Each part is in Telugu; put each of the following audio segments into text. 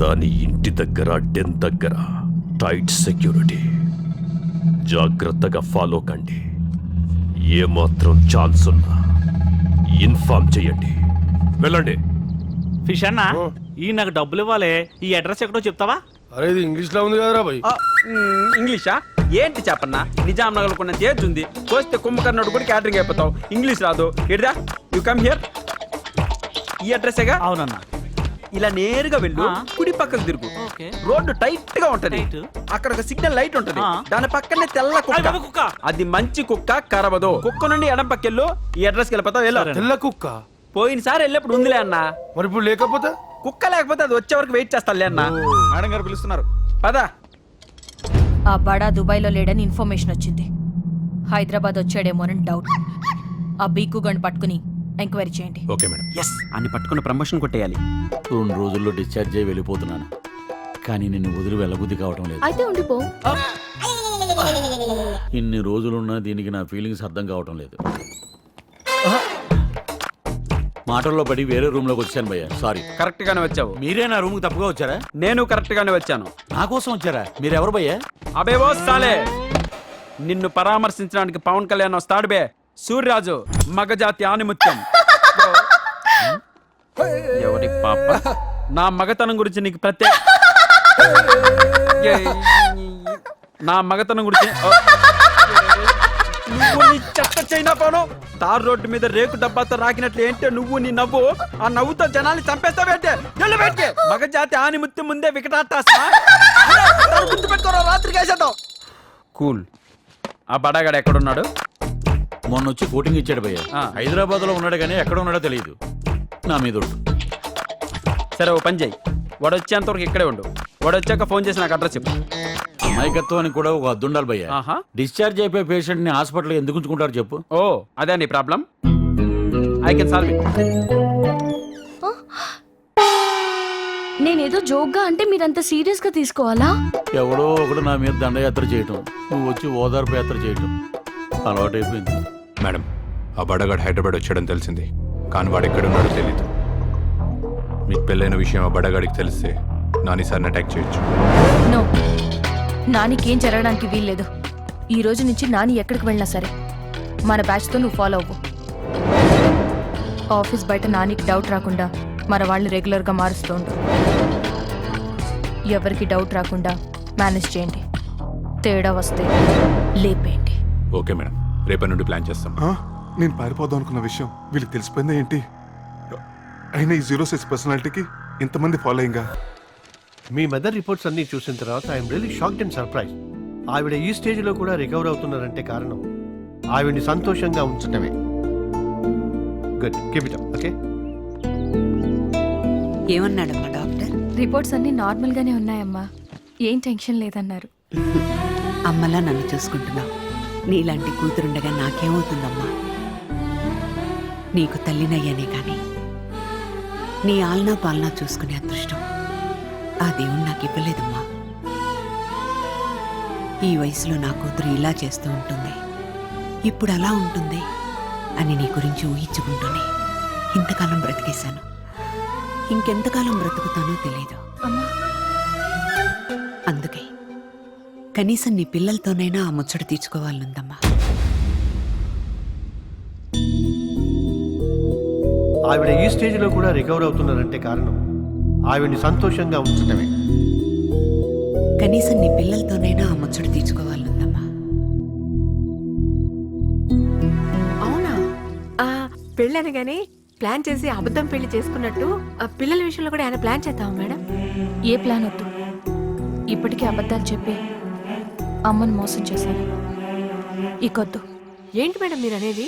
దాని ఇంటి దగ్గర డెన్ దగ్గర. టైట్ సెక్యూరిటీ జాగ్రత్తగా ఫాలో కండి. ఏమాత్రం ఛాన్స్ ఉన్నా ఇన్ఫార్మ్ చేయండి. వెళ్ళండి. ఫిష్ అన్న ఈ నాకు డబ్బులు ఇవ్వాలి. ఈ అడ్రస్ ఎక్కడో చెప్తావా? అరే ఇది ఇంగ్లీష్లో ఉంది కదరా భయ్ ఇంగ్లీషా ఏంటి చెప్పన్నా? నిజాం నగర్ కొన్న చేజ్ ఉంది. కోస్తే కుంభకర్ణుడు కూడా క్యాటరింగ్ అయిపోతావు. ఇంగ్లీష్ రాదు. ఎడిదా యు కమ్ హియర్ ఈ అడ్రస్సేగా అవునన్నా. ఇలా నేరుగా వెళ్ళు. కుడి పక్కకు తిరుగు. ఓకే. రోడ్డు టైట్గా ఉంటది. అక్కడ ఒక సిగ్నల్ లైట్ ఉంటది. దాని పక్కనే తెల్ల కుక్క. కుక్క. అది మంచి కుక్క కరవదు. కుక్క నుండి ఎడం పక్కెళ్ళు ఈ అడ్రస్కి వెళ్ళిపోతావు వెళ్ళు. సరే. తెల్ల కుక్క? పోయినసారి వెళ్ళినప్పుడు ఉందిలే అన్న. మరి ఇప్పుడు లేకపోతే? కుక్క లేకపోతే అది వచ్చే వరకు వెయిట్ చేస్తాలే అన్న. మేడం గారు పిలుస్తున్నారు. పదా. ఆ బడా దుబాయ్లో లేడని ఇన్ఫర్మేషన్ వచ్చింది. హైదరాబాద్ వచ్చాడేమోనని డౌట్ ఆ బీకు గండి పట్టుకుని ఎంక్వైరీ చేయండి. Okay madam. ఎస్ అన్ని పట్టుకుని ప్రమోషన్ కొట్టేయాలి. రెండు రోజుల్లో డిశ్చార్జ్ అయ్యి వెళ్ళిపోతున్నాను. కానీ నిన్ను వదిలి వెళ్ళబుద్ధి కావటం లేదు. అయితే ఉండిపో ఇన్ని రోజులున్నా దీనికి నా ఫీలింగ్స్ అర్థం కావటం లేదు. మాటల్లో పడి వేరే రూమ్లోకి వచ్చాను భయ్య. సారీ కరెక్ట్ గానే వచ్చావు. మీరే నా రూమ్ తప్పుగా వచ్చారా? నేను కరెక్ట్ గానే వచ్చాను. నా కోసం వచ్చారా? మీరెవరు భయ్యా? అబేవో సాలే! నిన్ను పరామర్శించడానికి పవన్ కళ్యాణ్ వస్తాడు బే. సూర్యరాజు మగజాతి ఆనిముత్యం. ఎవరి పాప? నా మగతనం గురించి నీకు ప్రత్యేక నా మగతనం గురించి నువ్వు నీ చెత్త చైనా పోను. తార్ రోడ్డు మీద రేకు డబ్బాతో రాకినట్లు ఏంటే నువ్వు నీ నవ్వు? ఆ నవ్వుతో జనాల్ని చంపేస్తావేంటే వెళ్ళబెట్టి మగజాతి ఆనిముత్యం ముందే వికటాటాసా గుర్తుపెట్టుకోరా రాత్రికి వేసేద్దాం కూల్. ఆ బడాగాడు ఎక్కడున్నాడు? మొన్న వచ్చి కోటింగ్ ఇచ్చాడు భయ్య. హైదరాబాద్లో ఉన్నాడు కానీ ఎక్కడ ఉన్నాడో తెలియదు. నా మీద. సరే ఓ పని చేయి. వాడు వచ్చేంత వరకు ఇక్కడే ఉండు. వాడు వచ్చాక ఫోన్ చేసి నాకు అడ్రస్ చెప్పు. అమాయకత్వానికి కూడా ఒక అద్దు ఉండాలి భయ్య. ఆహా. డిశ్చార్జ్ అయిపోయే పేషెంట్ని హాస్పిటల్ ఎందుకు ఉంచుకుంటారు చెప్పు. ఓ అదే నీ problem. I can solve it నేనేదో జోక్గా అంటే మీరంత సీరియస్గా తీసుకోవాలా? ఎవడో ఒకడు నా మీద దండయాత్ర చేయటం. నువ్వు వచ్చి ఓదార్పు యాత్ర చేయటం. అలవాటైపోయింది. మేడం ఆ బడగాడు హైదరాబాద్ వచ్చాడని తెలిసింది కానీ వాడు ఎక్కడున్నాడో తెలీదు. మీకు పెళ్ళైన విషయం ఆ బడగాడికి తెలిస్తే నాని సార్ని అటాక్ చేయొచ్చు. నో నానికి ఏం జరగడానికి వీల్లేదు. ఈ రోజు నుంచి నాని ఎక్కడికి వెళ్ళినా సరే మన బ్యాచ్తో నువ్వు ఫాలో అవ్వు. ఆఫీస్ బయట నానికి డౌట్ రాకుండా మన వాళ్ళని రెగ్యులర్గా మారుస్తూ ఉండు ఎవరికి డౌట్ రాకుండా మేనేజ్ చేయండి. తేడా వస్తే లేపేయండి. Okay madam. రేపటి నుండి ప్లాన్ చేస్తాం. ఆ? నేను పారిపోదాం అనుకున్న విషయం వీళ్ళకి తెలిసిపోయిందా ఏంటి? అయినా ఈ జీరో సిక్స్ పర్సనాలిటీకి ఇంతమంది ఫాలోయింగా మీ మదర్ రిపోర్ట్స్ అన్ని చూసిన తర్వాత I'm really shocked and surprise ఆవిడ ఈ స్టేజ్లో కూడా రికవర్ అవుతున్నారంటే కారణం ఆవిడ్ని సంతోషంగా ఉంచటమే. గుడ్ కీప్ ఇట్ ఓకే ఏమన్నాడమ్మా డాక్టర్? రిపోర్ట్స్ అన్నీ నార్మల్గానే ఉన్నాయమ్మా. ఏం టెన్షన్ లేదన్నారు. అమ్మలా నన్ను చూసుకుంటున్నావు. నీలాంటి కూతురుండగా నాకేమవుతుందమ్మా? నీకు తల్లినయ్యానే కానీ నీ ఆలనా పాలనా చూసుకునే అదృష్టం ఆ దేవుడు నాకు ఇవ్వలేదమ్మా. ఈ వయసులో నా కూతురు ఇలా చేస్తూ ఉంటుంది. ఇప్పుడు అలా ఉంటుంది అని నీ గురించి ఊహించుకుంటూనే ఇంతకాలం బ్రతికేశాను. ఇంకెంతకాలం బ్రతుకుతానో తెలియదు అందుకే కనీసం నీ పిల్లలతోనైనా ఆ ముచ్చట తీర్చుకోవాలనుందమ్మా ఆవిడ ఈ స్టేజ్లో కూడా రికవర్ అవుతున్నారంటే కారణం ఆవిడ్ని సంతోషంగా ఉంచటమే. కనీసం నీ పిల్లలతోనైనా ఆ ముచ్చట తీర్చుకోవాలనుందమ్మా అవునా? ఆ పెళ్ళనగానే ప్లాన్ చేసి అబద్ధం పెళ్ళి చేసుకున్నట్టు ఆ పిల్లల విషయంలో కూడా ఆయన ప్లాన్ చేద్దాం మేడం? ఏ ప్లాన్ వద్దు. ఇప్పటికే అబద్ధాలు చెప్పి అమ్మను మోసం చేశాను. ఇకొద్దు. ఏంటి మేడం మీరు అనేది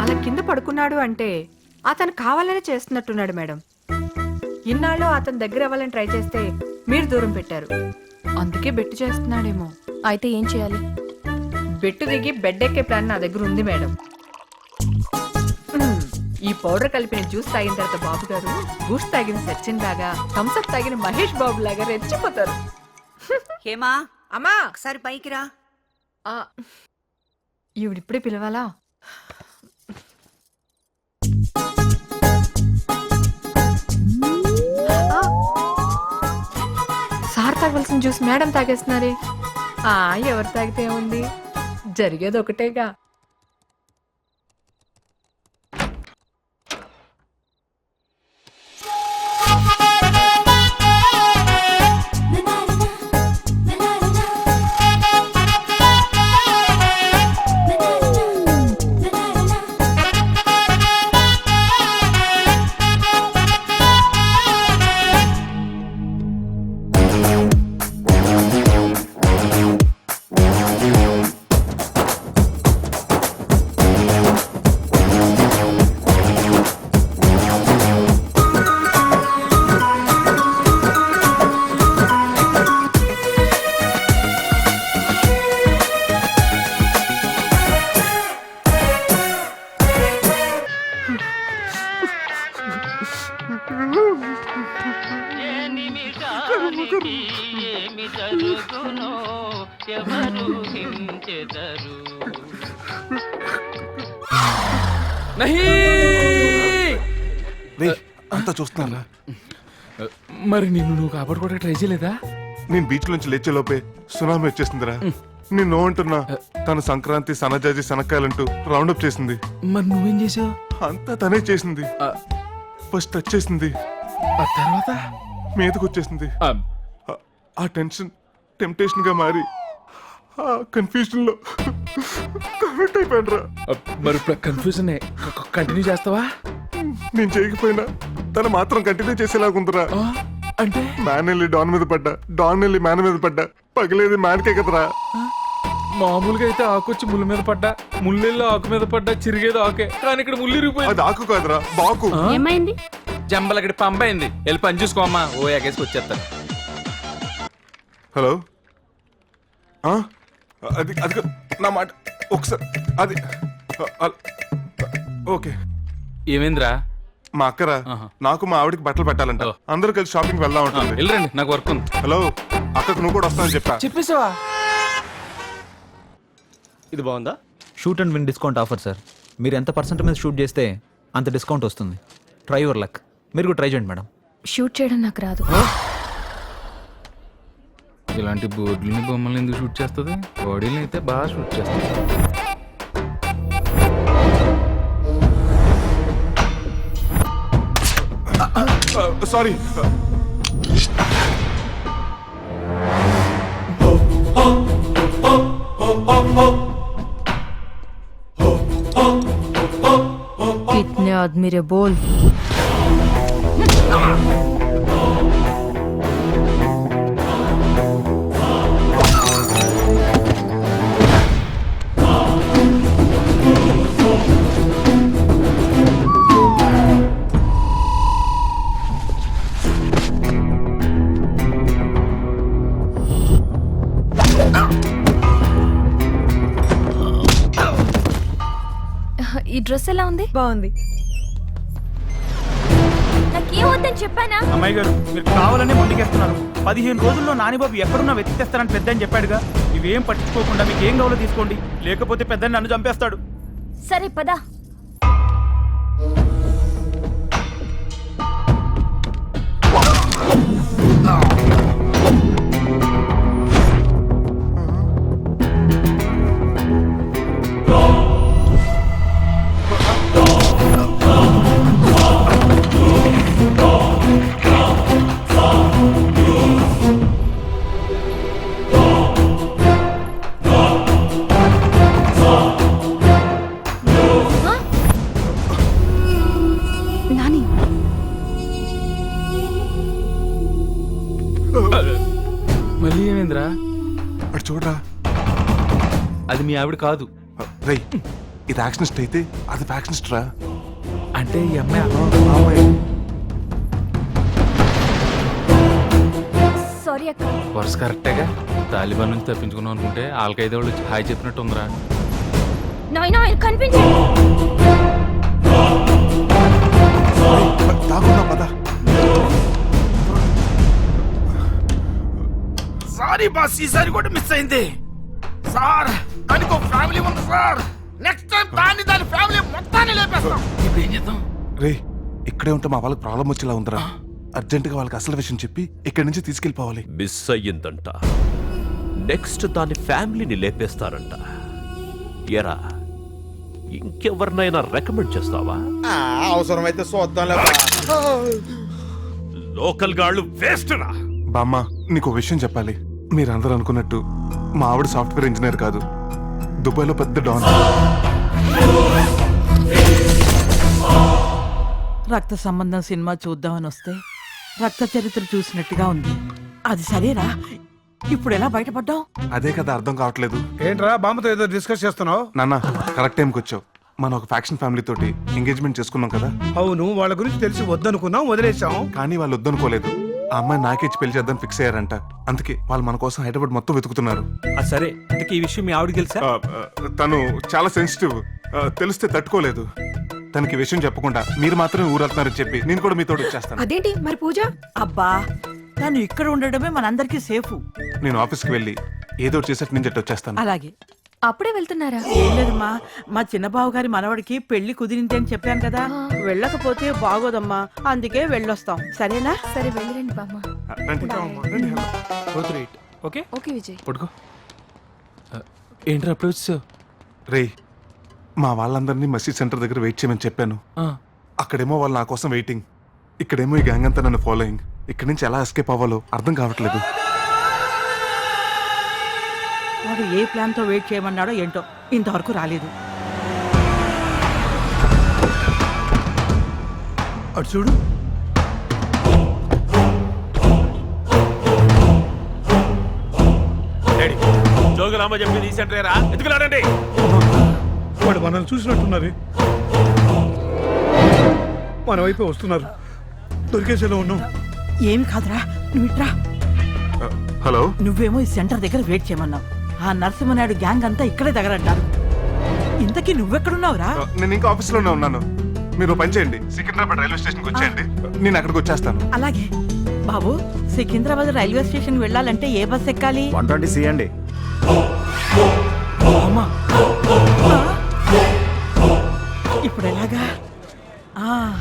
అలా కింద పడుకున్నాడు అంటే అతను కావాలనే చేస్తున్నట్టున్నాడు మేడం. ఇన్నాళ్ళు అతని దగ్గర అవ్వాలని ట్రై చేస్తే మీరు దూరం పెట్టారు. అందుకే బెట్టు చేస్తున్నాడేమో. అయితే ఏం చేయాలి? బెట్టు దిగి బెడ్ ఎక్కే ప్లాన్ నా దగ్గర ఉంది మేడం. ఈ పౌడర్ కలిపిన జ్యూస్ తాగిన తర్వాత బాబు గారు బూస్ట్ తాగిన సచిన్ లాగా థమ్స్అప్ తాగిన మహేష్ బాబు లాగా రెచ్చిపోతారు. హేమా అమ్మా! ఒకసారి పైకి రా. ఆ, ఈవిడిప్పుడే పిలవాలా? తాగవలసిన జ్యూస్ మేడం తాగేస్తున్నారే? ఆ ఎవరు తాగితే ఉంది జరిగేది ఒకటేగా రే అంతా చూస్తున్నారా మరి నిన్ను నువ్వు కాపాడుకోవడానికి ట్రై చేయలేదా? నేను బీచ్ నుంచి లేచే లోపే సునామీ వచ్చేసిందిరా. నేను నో అంటున్నా తన సంక్రాంతి సనజాజి సనక్కాయలంటూ రౌండప్ చేసింది. మరి నువ్వేం చేసావు? అంతా తనే చేసింది. ఫస్ట్ టచ్ చేసింది. ఆ తర్వాత? మీదకి వచ్చేసింది ఆ, టెన్షన్ టెంప్టేషన్గా మారి కన్ఫ్యూజన్లో కమిట్ అయిపోయాను రా మరి ఇప్పుడు కన్ఫ్యూజన్ కంటిన్యూ చేస్తావా? నేను చేయకపోయినా తను మాత్రం కంటిన్యూ చేసేలాగుందిరా. అంటే? మ్యాన్ వెళ్ళి డాన్ మీద పడ్డా డాన్ వెళ్ళి మ్యాన్ మీద పడ్డా పగిలేది మ్యాన్కే కదరా. మామూలుగా అయితే ఆకొచ్చి ముళ్ళు మీద పడ్డా ముళ్ళెల్లో ఆకు మీద పడ్డా చిరిగేది ఆకే. కానీ ఇక్కడ ముళ్ళు ఇరిగిపోయింది. అది ఆకు కాదురా బాకు. ఏమైంది? జంబలగడి పంపైంది వెళ్ళి పని చూసుకోమ్మా ఓ ఎగేసుకు వచ్చేస్తాను హలో ఆ? అది అది. నా మాట ఒకసారి అది ఓకే. ఏమైందిరా? మా అక్కరా. నాకు మా ఆవిడకి బట్టలు పెట్టాలంట. అందరూ కలిసి షాపింగ్ వెళ్దాం ఉంటుంది వెళ్ళరండి నాకు వర్క్ ఉంది. హలో అక్కకు నువ్వు కూడా వస్తానని చెప్పా. చెప్పేసావా ఇది బాగుందా? Shoot and win discount offer sir మీరు ఎంత పర్సెంట్ మీద షూట్ చేస్తే అంత డిస్కౌంట్ వస్తుంది. ట్రై యువర్ లక్ మీరు కూడా ట్రై చేయండి మేడం షూట్ చేయడం నాకు రాదు. ఇలాంటి బోర్డులని బొమ్మలు ఎందుకు షూట్ చేస్తుంది బాడీని అయితే బాగా షూట్ చేస్తుంది సారీ कितने आदमी रे बोल డ్రెస్ ఎలా ఉంది? బాగుంది. నాకేం వద్దని చెప్పానా? అమ్మాయి గారు మీరు కావాలనే ముందుకేస్తున్నారు పదిహేను రోజుల్లో నానిబాబు ఎక్కడున్నా వెతికేస్తానని పెద్ద అని చెప్పాడుగా. ఇవేం పట్టించుకోకుండా మీకు ఏం కావాలో తీసుకోండి. లేకపోతే పెద్ద నన్ను చంపేస్తాడు. సరే పదా. మళ్ళీ ఏమైందిరా? అటు చూడరా. అది మీ ఆవిడ కాదు. రై ఇది యాక్షనిస్ట్ అయితే అది ఫ్యాక్షనిస్ట్ రా. అంటే ఈ అమ్మాయి సారీ అక్క. వరుస కరెక్టేగా? తాలిబాన్ నుంచి తప్పించుకున్నాం అనుకుంటే ఆల్కైదే వాళ్ళు వచ్చి హాయ్ చెప్పినట్టు ఉందిరా నాయనా కనిపించండి సారీ బాస్ ఈసారి కూడా మిస్ అయింది. సార్ దానికి ఒక ఫ్యామిలీ ఉంది సార్. నెక్స్ట్ టైం దాన్ని దాని ఫ్యామిలీ మొత్తాన్ని లేపేస్తాం. ఇప్పుడు ఏం చేద్దాం? రే ఇక్కడే ఉంటే మా వాళ్ళకి ప్రాబ్లం వచ్చేలా ఉందిరా. అర్జెంటుగా వాళ్ళకి అసలు విషయం చెప్పి ఇక్కడి నుంచి తీసుకెళ్ళిపోవాలి. మిస్ అయ్యిందంట. నెక్స్ట్ దాని ఫ్యామిలీని లేపేస్తారంట. ఎరా ఇంకెవరినైనా రికమెండ్ చేస్తావా? అవసరమైతే చూద్దాం లోకల్ గాళ్ళు వేస్ట్ రా. బామ్మ నీకు విషయం చెప్పాలి. మీరందరూ అనుకున్నట్టు మా ఆవిడ సాఫ్ట్వేర్ ఇంజనీర్ కాదు. దుబాయ్లో పెద్ద డాన్. రక్త సంబంధం సినిమా చూద్దామని వస్తే రక్త చరిత్ర చూసినట్టుగా ఉంది. అది సరేరా? ఇప్పుడు ఎలా బయటపడ్డావు? అదే కదా అర్థం కావట్లేదు. ఏంట్రా బామ్మతో ఏదో డిస్కస్ చేస్తున్నావు? నాన్న కరెక్ట్ టైంకి వచ్చావు. మనం ఒక ఫ్యాక్షన్ ఫ్యామిలీ తోటి ఎంగేజ్మెంట్ చేసుకున్నాం కదా. అవును వాళ్ళ గురించి తెలిసి వద్దనుకున్నాం వదిలేసాం కానీ వాళ్ళు వద్దనుకోలేదు. ఆ అమ్మాయి నాకిచ్చి పెళ్ళి చేద్దాం ఫిక్స్ అయ్యారంట. అందుకే వాళ్ళు మన కోసం హైదరాబాద్ మొత్తం వెతుకుతున్నారు. సరే. ఇంతకీ ఈ విషయం మీ ఆవిడకి తెలుసా? ఆ, ఆ, తను చాలా సెన్సిటివ్ ఆ, తెలిస్తే తట్టుకోలేదు. తనకి ఈ విషయం చెప్పకుండా మీరు మాత్రమే ఊరెళ్తున్నారని చెప్పి నేను కూడా మీతో వచ్చేస్తాను. అదేంటి? మరి పూజ? అబ్బా తను ఇక్కడ ఉండడమే మనందరికీ సేఫ్. నేను ఆఫీస్కి వెళ్ళి ఏదో ఒకటి చేసేట్టు నేను జట్టు వచ్చేస్తాను. అలాగే. అప్పుడే వెళ్తున్నారా? ఏం లేదమ్మా. మా చిన్నబాబు గారి మనవడికి పెళ్ళి కుదిరింది అని చెప్పాను కదా. వెళ్ళకపోతే బాగోదమ్మా. అందుకే వెళ్ళొస్తాం. సరేనా? సరే వెళ్ళిరండి బామ్మ. ఓకే? ఓకే విజయ్. పడుకో ఏంట్రా అప్పుడు వచ్చావు రేయ్ మా వాళ్ళందరినీ మసీద్ సెంటర్ దగ్గర వెయిట్ చేయమని చెప్పాను. అక్కడేమో వాళ్ళు నా కోసం వెయిటింగ్. ఇక్కడేమో ఈ గ్యాంగ్ అంతా నన్ను ఫాలోయింగ్. ఇక్కడి నుంచి ఎలా ఎస్కేప్ అవ్వాలో అర్థం కావట్లేదు. వాడు ఏ ప్లాన్తో వెయిట్ చేయమన్నాడో ఏంటో ఇంతవరకు రాలేదు. అటు చూడు. జోగులామ చెప్పి తీసంటారా ఎత్తుకులాడండి వాడు మనల్ని చూసినట్టున్నారు. మన వైపే వస్తున్నారు. దొరికేసేలో ఉన్నాం. ఏమి కాదురా నువ్వు ఇట్రా. హలో? నువ్వేమో ఈ సెంటర్ దగ్గర వెయిట్ చేయమన్నావు. ఆ నరసింహనాయుడు గ్యాంగ్ అంతా ఇక్కడే దగ్గరంటారు ఇంతకీ నువ్వెక్కడున్నావురా? నేను ఇంకా ఆఫీస్లోనే ఉన్నాను. మీరు పని చేయండి. సికింద్రాబాద్ రైల్వే స్టేషన్కి వచ్చేయండి. నేను అక్కడికి వచ్చేస్తాను. అలాగే. బాబు సికింద్రాబాద్ రైల్వే స్టేషన్ వెళ్ళాలంటే ఏ బస్ ఎక్కాలి? వన్ ట్వంటీ సి అండి. ఇప్పుడు ఎలాగా? ఆ.